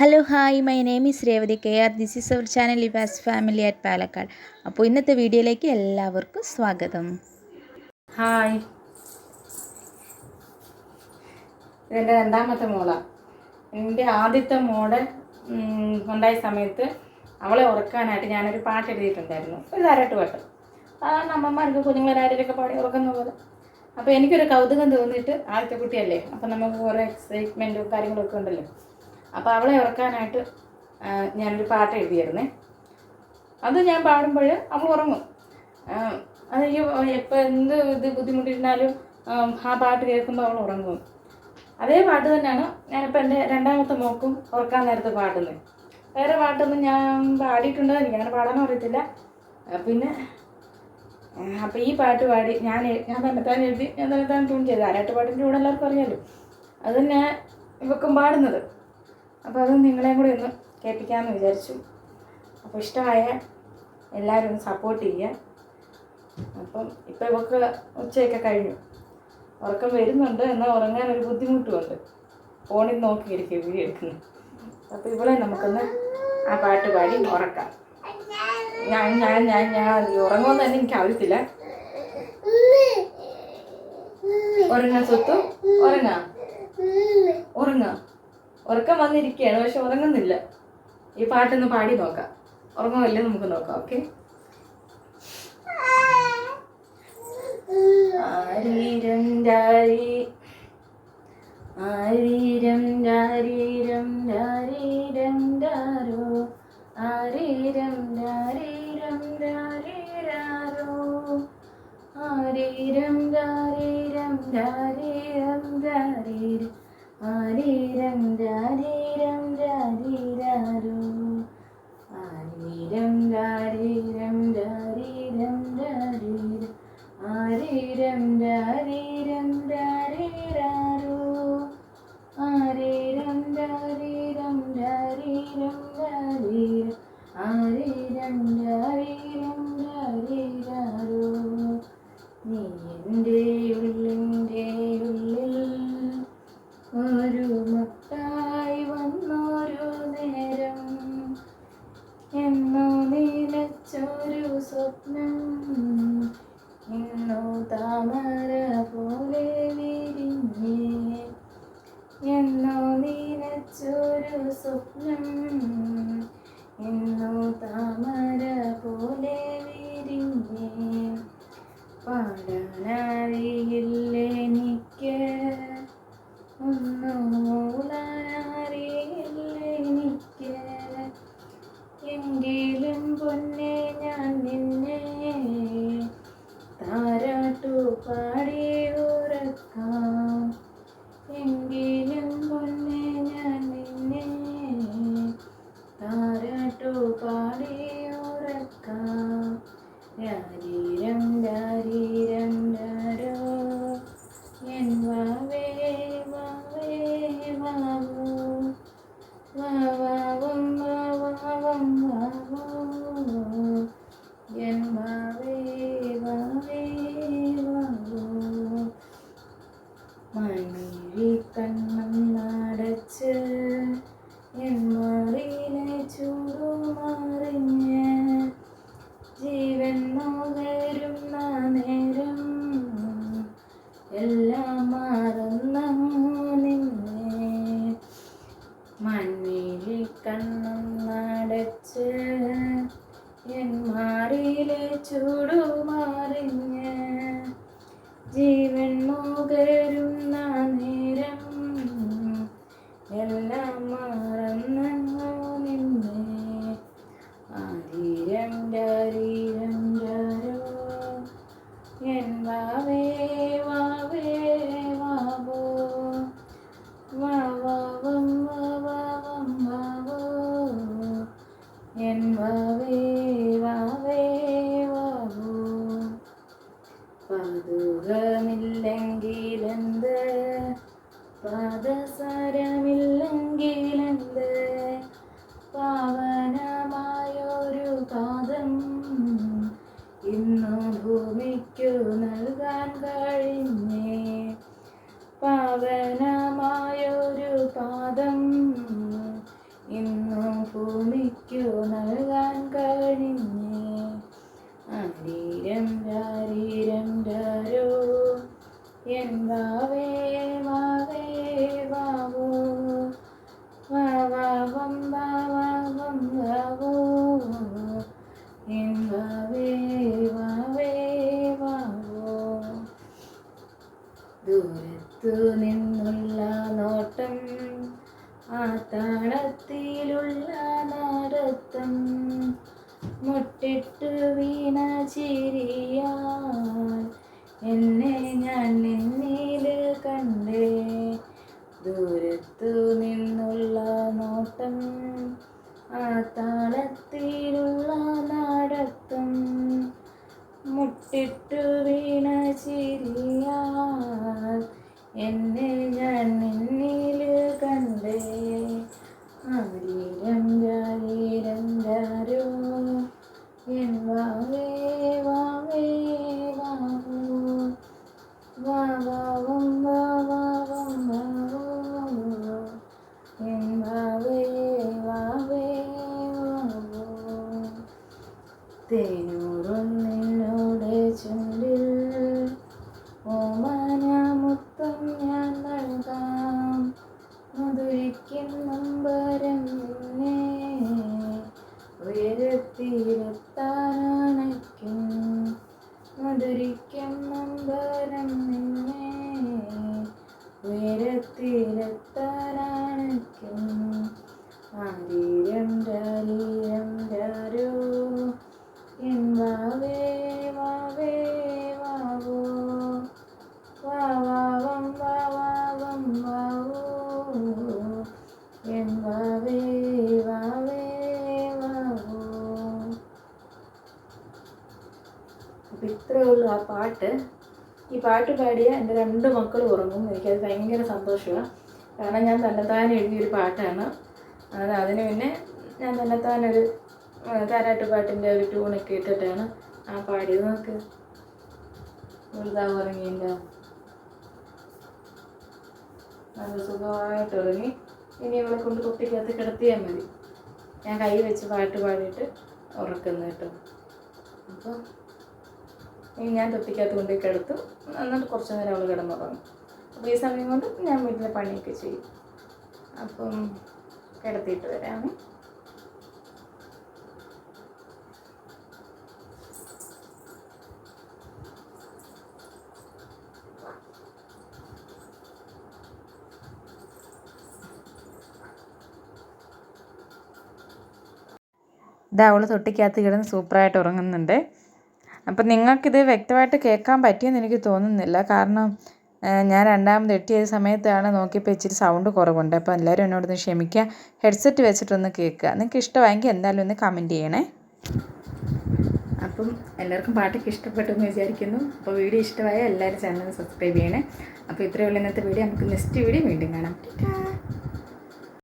Hello hi my name is Revathi K R this is our channel Eva's family at Palakkad അപ്പോൾ ഇന്നത്തെ വീഡിയോയിലേക്ക് എല്ലാവർക്കും സ്വാഗതം. Hi ഇതെന്റെ രണ്ടാമത്തെ മോളാണ് എന്റെ ആദ്യത്തെ മോൾ ഉണ്ടായ സമയത്ത് അവളെ ഉറക്കാനായിട്ട് ഞാനൊരു പാട്ട് എഴുതിയിട്ടുണ്ടായിരുന്നു. ഒരു താരാട്ട് പാട്ട്. അതാണ് അമ്മമാർക്ക് കുഞ്ഞുങ്ങളെ ആരെയൊക്കെ പാടി ഉറക്കുന്ന പോലെ അപ്പോൾ എനിക്കൊരു കൗതുകം തോന്നിയിട്ട് ആദ്യത്തെ കുട്ടിയല്ലേ? അപ്പം നമുക്ക് കുറേ എക്സൈറ്റ്മെന്റും കാര്യങ്ങളൊക്കെ ഉണ്ടല്ലോ. അപ്പോൾ അവളെ ഉറക്കാനായിട്ട് ഞാനൊരു പാട്ട് എഴുതിയായിരുന്നേ. അത് ഞാൻ പാടുമ്പോൾ അവൾ ഉറങ്ങും. അതെനിക്ക് എപ്പോൾ എന്ത് ഇത് ബുദ്ധിമുട്ടിരുന്നാലും ആ പാട്ട് കേൾക്കുമ്പോൾ അവൾ ഉറങ്ങും. അതേ പാട്ട് തന്നെയാണ് ഞാനിപ്പോൾ എന്റെ രണ്ടാമത്തെ മോക്കും ഉറക്കാൻ നേരത്തെ പാടുന്നത് വേറെ പാട്ടൊന്നും ഞാൻ പാടിയിട്ടുണ്ടോ എനിക്ക് അങ്ങനെ പാടാനും അറിയത്തില്ല. പിന്നെ അപ്പോൾ ഈ പാട്ട് പാടി ഞാൻ ഞാൻ തന്നെ താൻ എഴുതി ഞാൻ തന്നെ താൻ ട്യൂൺ ചെയ്ത്. ആരാട്ട് പാട്ടിന്റെ കൂടെ എല്ലാവർക്കും അറിയാമല്ലോ അത് തന്നെ ഇവക്കും പാടുന്നത്. അപ്പോൾ അത് നിങ്ങളെയും കൂടെ ഒന്ന് കേൾപ്പിക്കാമെന്ന് വിചാരിച്ചു. അപ്പോൾ ഇഷ്ടമായ എല്ലാവരും ഒന്ന് സപ്പോർട്ട് ചെയ്യുക. അപ്പം ഇപ്പം ഇവക്ക് ഉച്ചയൊക്കെ കഴിഞ്ഞു. ഉറക്കം വരുന്നുണ്ട് എന്നാൽ ഉറങ്ങാൻ ഒരു ബുദ്ധിമുട്ടുമുണ്ട് ഫോണിൽ നോക്കിയിരിക്കും വീഡിയോ എടുക്കുന്നു. അപ്പോൾ ഇവളെ നമുക്കൊന്ന് ആ പാട്ട് പാടി ഉറക്കാം. ഞാൻ ഞാൻ ഞാൻ ഞാൻ. ഉറങ്ങുമെന്ന് തന്നെ എനിക്ക് അറിയത്തില്ല. ഉറങ്ങാൻ സ്വത്തു? ഉറങ്ങാം? ഉറങ്ങാം? ഉറക്കം വന്നിരിക്കുകയാണ് പക്ഷെ ഉറങ്ങുന്നില്ല. ഈ പാട്ടൊന്ന് പാടി നോക്കാം. ഉറങ്ങുമല്ലേ നമുക്ക് നോക്കാം ഓക്കെ? ആരീരം ആരീരം രാരീരം രം ആരീരം രാരീരം രാരീരം രാരീരം ആരീരം രാരീരം രാരീരാരോ നീ എന്റെ ഉള്ളിന്റെ ഉള്ളിൽ ഒരു മുട്ടായി വന്നൊരു നേരം. എന്നോ നിലച്ചൊരു സ്വപ്നം ഇന്നോ താമര പോലെ വിരിഞ്ഞേ. എന്നോ നീനച്ചൊരു സ്വപ്നം എന്നോ താമര പോലെ വിരിഞ്ഞേ. പാടാനറിയില്ലെനിക്ക് എങ്കിലും പൊന്നെ പാവനമായൊരു പാദം ഇന്നും ഭൂമിക്കു നൽകാൻ കഴിഞ്ഞേ. പാവനമായൊരു പാദം ഇന്നും ഭൂമിക്കു നൽകാൻ കഴിഞ്ഞേ. അരീരം രാരീരം രാരോ എൻ ഭാവേ മുട്ടിട്ട് വീണ ചിരിയാൽ എന്നെ ഞാൻ നിന്നിൽ കണ്ടേ ദൂരത്തു നിന്നുള്ള നോട്ടം ആ താളത്തിലുള്ള നടത്തം മുട്ടിട്ടു വീണ ചിരിയാൽ എന്നെ ഞാൻ നിന്നിൽ കണ്ടേ ആരീരം ജാരീരം രാരോ എൻ വാവേ വാവേ വാവോ വാവാവം വാവാവം വാവോ എൻ വാവേ വാവേ വാവോ തേനൂറും നിന്നോട് ചുണ്ടിൽ ഓമന മുത്തം ഞാൻ നൽകാം മധുരിക്കും നമ്പരം നിന്നെ ഉയരത്തിലെത്താനണയ്ക്കും നമ്പരം നിന്നെ ഉയരത്തിലെത്താനണയ്ക്കും ആരീരം രാരീരം രാരോ എൻ വാവേ വാവേ വാവോ. വാവാവം വാവാവം വാവോ. എൻ വാവേ വാവേ വാവോ. അപ്പം ആ പാട്ട്. ഈ പാട്ട് പാടിയ എന്റെ രണ്ട് മക്കൾ ഉറങ്ങും. എനിക്കത് ഭയങ്കര സന്തോഷമാണ് കാരണം ഞാൻ തന്നെത്താൻ എഴുതിയൊരു പാട്ടാണ്. അത് അതിന് പിന്നെ ഞാൻ തന്നെത്താനൊരു താരാട്ട് പാട്ടിന്റെ ഒരു ട്യൂണൊക്കെ ഇട്ടിട്ടാണ് ആ പാടിയത്. നോക്ക്. വെറുതെ ഉറങ്ങിയില്ല നല്ല സുഖമായിട്ട് ഉറങ്ങി ഇനി ഇവളെ കൊണ്ട് കുട്ടിക്കകത്ത് കിടത്തിയാൽ മതി. ഞാൻ കൈ വെച്ച് പാട്ട് പാടിയിട്ട് ഉറക്കുന്നു കേട്ടോ. അപ്പോൾ ഇനി ഞാൻ തൊട്ടിക്കകത്ത് കൊണ്ടുപോയി കിടത്തും. എന്നിട്ട് കുറച്ച് നേരം അവൾ കിടന്നുറങ്ങും അപ്പോൾ ഈ സമയം കൊണ്ട് ഞാൻ വീട്ടിലെ പണിയൊക്കെ ചെയ്യും. അപ്പം കിടത്തിയിട്ട് വരാം ഇത് അവൾ തൊട്ടിക്കകത്ത് കിടന്ന് സൂപ്പറായിട്ട് ഉറങ്ങുന്നുണ്ട്. അപ്പം നിങ്ങൾക്കിത് വ്യക്തമായിട്ട് കേൾക്കാൻ പറ്റിയെന്ന് എനിക്ക് തോന്നുന്നില്ല. കാരണം ഞാൻ രണ്ടാമത് എട്ട് ചെയ്ത സമയത്താണ് നോക്കിയപ്പോൾ ഇച്ചിരി സൗണ്ട് കുറവുണ്ട്. അപ്പോൾ എല്ലാവരും എന്നോടൊന്ന് ക്ഷമിക്കുക. ഹെഡ്സെറ്റ് വെച്ചിട്ടൊന്ന് കേൾക്കുക. നിങ്ങൾക്ക് ഇഷ്ടമായെങ്കിൽ എന്തായാലും ഒന്ന് കമന്റ് ചെയ്യണേ. അപ്പം എല്ലാവർക്കും പാട്ടൊക്കെ ഇഷ്ടപ്പെട്ടു എന്ന് വിചാരിക്കുന്നു. അപ്പോൾ വീഡിയോ ഇഷ്ടമായ എല്ലാവരും ചാനൽ സബ്സ്ക്രൈബ് ചെയ്യണേ. അപ്പോൾ ഇത്രയുള്ള ഇന്നത്തെ വീഡിയോ. നമുക്ക് നെക്സ്റ്റ് വീഡിയോ വീണ്ടും കാണാം.